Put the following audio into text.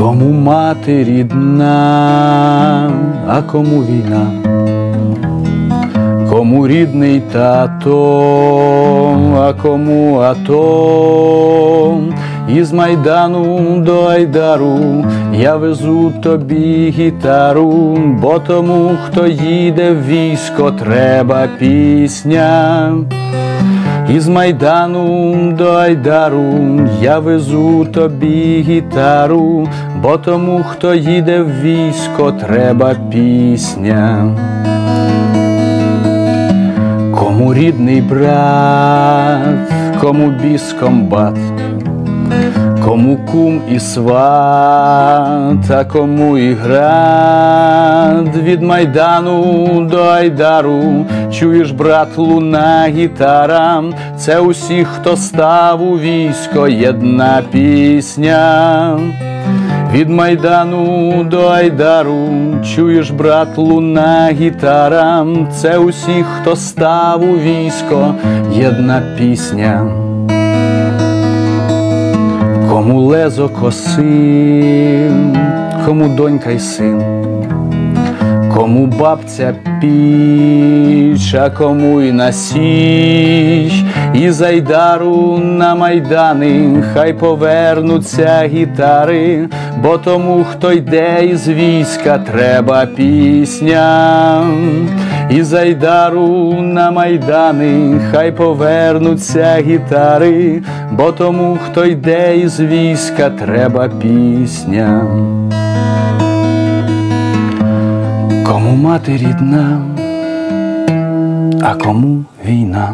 Кому мати рідна, а кому війна, кому рідний тато, а кому ато, із Майдану до Айдару я везу тобі гітару, бо тому, хто їде в військо, треба пісня. Із Майдану до Айдару я везу тобі гітару, бо тому, хто їде в військо, треба пісня. Кому рідний брат, кому біс комбат, кому кум і сват, а кому і град від Майдану до Айдару, чуєш, брат, луна гітара, це усіх, хто став у військо, єдна пісня. Від Майдану до Айдару, чуєш, брат, луна гітара, це усіх, хто став у військо, єдна пісня. Кому осин, кому донька й син, кому бабця піч, а кому й на січ, і зайдару на майдани, хай повернуться гітари, бо тому, хто йде із війська, треба пісня. І зайдару на майдани, хай повернуться гітари, бо тому, хто йде із війська, треба пісня. Кому мати рідна, а кому війна.